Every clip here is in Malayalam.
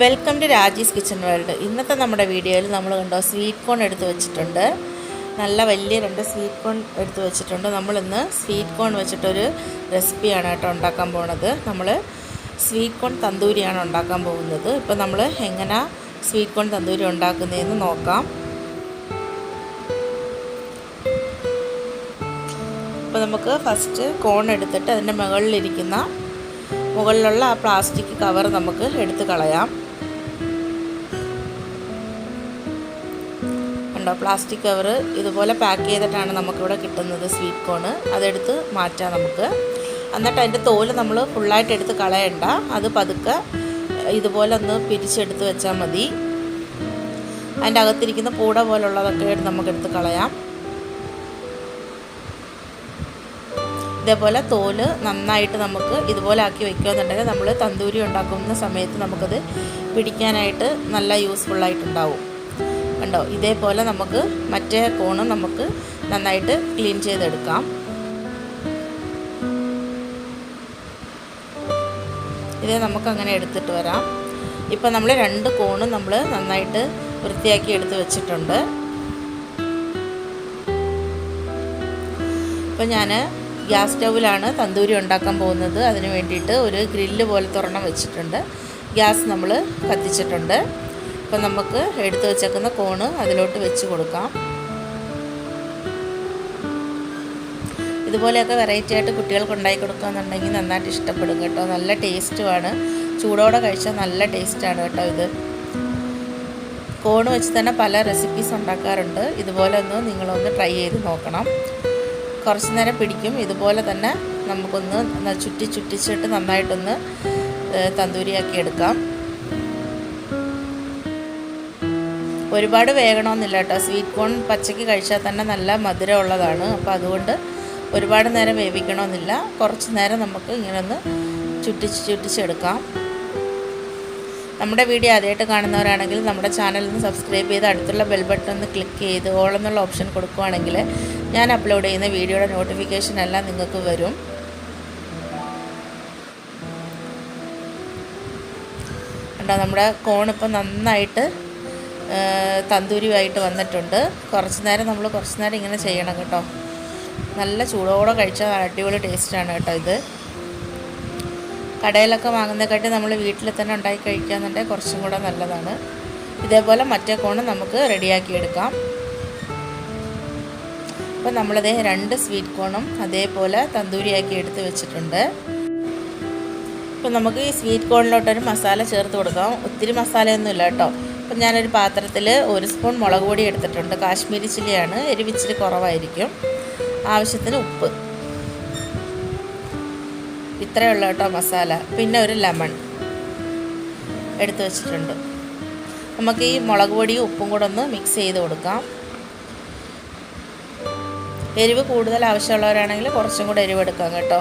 Welcome to Raji's kitchen world. ഇന്നത്തെ നമ്മുടെ വീഡിയോയിൽ നമ്മൾ കണ്ടോ സ്വീറ്റ് കോൺ എടുത്ത് വെച്ചിട്ടുണ്ട്. നല്ല വലിയ രണ്ട് സ്വീറ്റ് കോൺ എടുത്ത് വെച്ചിട്ടുണ്ട്. നമ്മളിന്ന് സ്വീറ്റ് കോൺ വെച്ചിട്ടൊരു റെസിപ്പിയാണ് കേട്ടോ ഉണ്ടാക്കാൻ പോണത്. നമ്മൾ സ്വീറ്റ് കോൺ തന്തൂരിയാണ് ഉണ്ടാക്കാൻ പോകുന്നത്. ഇപ്പോൾ നമ്മൾ എങ്ങനെ സ്വീറ്റ് കോൺ തന്തൂരി ഉണ്ടാക്കുന്നതെന്ന് നോക്കാം. അപ്പോൾ നമുക്ക് ഫസ്റ്റ് കോൺ എടുത്തിട്ട് അതിന്റെ മുകളിലിരിക്കുന്ന മുകളിലുള്ള ആ പ്ലാസ്റ്റിക് കവർ നമുക്ക് എടുത്ത് കളയാം. ഉണ്ടോ? പ്ലാസ്റ്റിക് കവർ ഇതുപോലെ പാക്ക് ചെയ്തിട്ടാണ് നമുക്കിവിടെ കിട്ടുന്നത് സ്വീറ്റ് കോണ് അതെടുത്ത് മാറ്റാം നമുക്ക്. എന്നിട്ട് അതിന്റെ തോൽ നമ്മൾ ഫുള്ളായിട്ട് എടുത്ത് കളയണ്ട. അത് പതുക്കെ ഇതുപോലെ ഒന്ന് പിരിച്ചെടുത്ത് വെച്ചാൽ മതി. അതിന്റെ അകത്തിരിക്കുന്ന പൂട പോലുള്ളതൊക്കെ നമുക്കെടുത്ത് കളയാം. ഇതേപോലെ തോൽ നന്നായിട്ട് നമുക്ക് ഇതുപോലെ ആക്കി വെക്കുകയെന്നുണ്ടെങ്കിൽ നമ്മൾ തന്തൂരി ഉണ്ടാക്കുന്ന സമയത്ത് നമുക്കത് പിടിക്കാനായിട്ട് നല്ല യൂസ്ഫുള്ളായിട്ടുണ്ടാവും. കണ്ടോ? ഇതേപോലെ നമുക്ക് മറ്റേ കോണും നമുക്ക് നന്നായിട്ട് ക്ലീൻ ചെയ്തെടുക്കാം. ഇത് നമുക്ക് അങ്ങനെ എടുത്തിട്ട് വരാം. ഇപ്പം നമ്മൾ രണ്ട് കോണും നമ്മൾ നന്നായിട്ട് വൃത്തിയാക്കി എടുത്ത് വെച്ചിട്ടുണ്ട്. ഇപ്പം ഞാൻ ഗ്യാസ് സ്റ്റൗവിലാണ് തന്തൂരി ഉണ്ടാക്കാൻ പോകുന്നത്. അതിന് വേണ്ടിയിട്ട് ഒരു ഗ്രില്ല് പോലെ തുറന്ന് വെച്ചിട്ടുണ്ട്. ഗ്യാസ് നമ്മൾ കത്തിച്ചിട്ടുണ്ട്. അപ്പം നമുക്ക് എടുത്തു വെച്ചേക്കുന്ന കോണ് അതിലോട്ട് വെച്ച് കൊടുക്കാം. ഇതുപോലെയൊക്കെ വെറൈറ്റി ആയിട്ട് കുട്ടികൾക്ക് ഉണ്ടാക്കി കൊടുക്കുകയെന്നുണ്ടെങ്കിൽ നന്നായിട്ട് ഇഷ്ടപ്പെടും കേട്ടോ. നല്ല ടേസ്റ്റുമാണ് ചൂടോടെ കഴിച്ചാൽ നല്ല ടേസ്റ്റാണ് കേട്ടോ ഇത്. കോണ് വെച്ച് തന്നെ പല റെസിപ്പീസ് ഉണ്ടാക്കാറുണ്ട്. ഇതുപോലെ ഒന്ന് നിങ്ങളൊന്ന് ട്രൈ ചെയ്ത് നോക്കണം. കുറച്ച് നേരം പിടിക്കും. ഇതുപോലെ തന്നെ നമുക്കൊന്ന് ചുറ്റി ചുറ്റിച്ചിട്ട് നന്നായിട്ടൊന്ന് തന്തൂരിയാക്കി എടുക്കാം. ഒരുപാട് വേകണമെന്നില്ല കേട്ടോ. സ്വീറ്റ് കോൺ പച്ചയ്ക്ക് കഴിച്ചാൽ തന്നെ നല്ല മധുരമുള്ളതാണ്. അപ്പോൾ അതുകൊണ്ട് ഒരുപാട് നേരം വേവിക്കണമെന്നില്ല കുറച്ച് നേരം നമുക്ക് ഇങ്ങനെ ഒന്ന് ചുറ്റിച്ച് ചുറ്റിച്ചെടുക്കാം. നമ്മുടെ വീഡിയോ ആദ്യമായിട്ട് കാണുന്നവരാണെങ്കിൽ നമ്മുടെ ചാനൽ ഒന്ന് സബ്സ്ക്രൈബ് ചെയ്ത് അടുത്തുള്ള ബെൽ ബട്ടൺ ഒന്ന് ക്ലിക്ക് ചെയ്ത് ഓൾ എന്നുള്ള ഓപ്ഷൻ കൊടുക്കുകയാണെങ്കിൽ ഞാൻ അപ്ലോഡ് ചെയ്യുന്ന വീഡിയോയുടെ നോട്ടിഫിക്കേഷൻ എല്ലാം നിങ്ങൾക്ക് വരും. കണ്ടോ നമ്മുടെ കോൺ കോണിപ്പോൾ നന്നായിട്ട് തന്തൂരിയായിട്ട് വന്നിട്ടുണ്ട്. കുറച്ച് നേരം നമ്മൾ കുറച്ച് നേരം ഇങ്ങനെ ചെയ്യണം കേട്ടോ. നല്ല ചൂടോടെ കഴിച്ചാൽ അടിപൊളി ടേസ്റ്റാണ് കേട്ടോ ഇത്. കടയിലൊക്കെ വാങ്ങുന്നതിനെക്കാട്ടി നമ്മൾ വീട്ടിൽ തന്നെ ഉണ്ടാക്കി കഴിക്കാന്നുണ്ടെങ്കിൽ കുറച്ചും കൂടെ നല്ലതാണ്. ഇതേപോലെ മറ്റേ കോണ് നമുക്ക് റെഡിയാക്കി എടുക്കാം. അപ്പം നമ്മളതേ രണ്ട് സ്വീറ്റ് കോണും അതേപോലെ തന്തൂരിയാക്കി എടുത്ത് വെച്ചിട്ടുണ്ട്. ഇപ്പം നമുക്ക് ഈ സ്വീറ്റ് കോണിലോട്ടൊരു മസാല ചേർത്ത് കൊടുക്കാം. ഒത്തിരി മസാലയൊന്നുമില്ല കേട്ടോ. അപ്പം ഞാനൊരു പാത്രത്തിൽ ഒരു സ്പൂൺ മുളക് പൊടി എടുത്തിട്ടുണ്ട്. കാശ്മീരി ചില്ലിയാണ്. എരിവിച്ചിരി കുറവായിരിക്കും. ആവശ്യത്തിന് ഉപ്പ്. ഇത്രയേ ഉള്ളൂ കേട്ടോ മസാല. പിന്നെ ഒരു ലെമൺ എടുത്തു വച്ചിട്ടുണ്ട്. നമുക്ക് ഈ മുളക് പൊടിയും ഉപ്പും കൂടെ ഒന്ന് മിക്സ് ചെയ്ത് കൊടുക്കാം. എരിവ് കൂടുതൽ ആവശ്യമുള്ളവരാണെങ്കിൽ കുറച്ചും കൂടെ എരിവ് എടുക്കാം കേട്ടോ.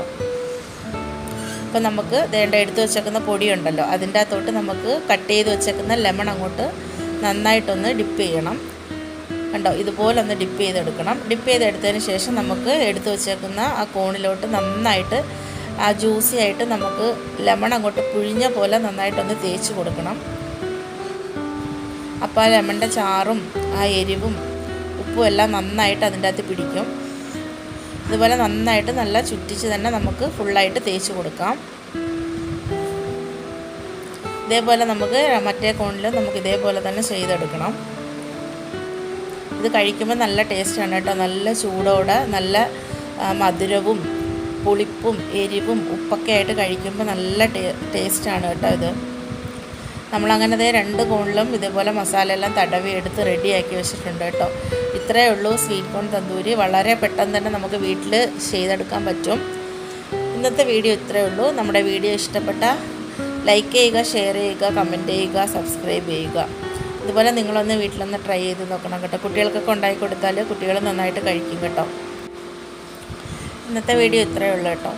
ഇപ്പം നമുക്ക് വേണ്ട എടുത്ത് വെച്ചേക്കുന്ന പൊടിയുണ്ടല്ലോ. അതിന്റെ അകത്തോട്ട് നമുക്ക് കട്ട് ചെയ്ത് വെച്ചേക്കുന്ന ലെമൺ അങ്ങോട്ട് നന്നായിട്ടൊന്ന് ഡിപ്പ് ചെയ്യണം. കണ്ടോ? ഇതുപോലെ ഒന്ന് ഡിപ്പ് ചെയ്തെടുക്കണം. ഡിപ്പ് ചെയ്തെടുത്തതിന് ശേഷം നമുക്ക് എടുത്തു വെച്ചേക്കുന്ന ആ കോണിലോട്ട് നന്നായിട്ട് ആ ജ്യൂസി ആയിട്ട് നമുക്ക് ലെമൺ അങ്ങോട്ട് പുഴിഞ്ഞ പോലെ നന്നായിട്ടൊന്ന് തേച്ച് കൊടുക്കണം. അപ്പോൾ ആ ലെമണിന്റെ ചാറും ആ എരിവും ഉപ്പും എല്ലാം നന്നായിട്ട് അതിന്റെ അകത്ത് പിടിക്കും. ഇതുപോലെ നന്നായിട്ട് നല്ല ചുറ്റിച്ച് തന്നെ നമുക്ക് ഫുള്ളായിട്ട് തേച്ച് കൊടുക്കാം. ഇതേപോലെ നമുക്ക് മറ്റേ കോണിലും നമുക്ക് ഇതേപോലെ തന്നെ ചെയ്തെടുക്കണം. ഇത് കഴിക്കുമ്പോൾ നല്ല ടേസ്റ്റാണ് കേട്ടോ. നല്ല ചൂടോടെ നല്ല മധുരവും പുളിപ്പും എരിവും ഉപ്പൊക്കെ ആയിട്ട് കഴിക്കുമ്പോൾ നല്ല ടേ ടേസ്റ്റാണ് കേട്ടോ ഇത്. നമ്മളങ്ങനെ രണ്ട് കോണിലും ഇതേപോലെ മസാല എല്ലാം തടവി എടുത്ത് റെഡിയാക്കി വെച്ചിട്ടുണ്ട് കേട്ടോ. ഇത്രയേ ഉള്ളൂ സ്വീറ്റ് കോൺ തന്തൂരി. വളരെ പെട്ടെന്ന് തന്നെ നമുക്ക് വീട്ടിൽ ചെയ്തെടുക്കാൻ പറ്റും. ഇന്നത്തെ വീഡിയോ ഇത്രയേ ഉള്ളൂ. നമ്മുടെ വീഡിയോ ഇഷ്ടപ്പെട്ട ലൈക്ക് ചെയ്യുക ഷെയർ ചെയ്യുക കമന്റ് ചെയ്യുക സബ്സ്ക്രൈബ് ചെയ്യുക. ഇതുപോലെ നിങ്ങളൊന്ന് വീട്ടിലൊന്ന് ട്രൈ ചെയ്ത് നോക്കണം കേട്ടോ. കുട്ടികൾക്കൊക്കെ ഉണ്ടാക്കി കൊടുത്താൽ കുട്ടികൾ നന്നായിട്ട് കഴിക്കും കേട്ടോ. ഇന്നത്തെ വീഡിയോ ഇത്രയേ ഉള്ളൂ കേട്ടോ.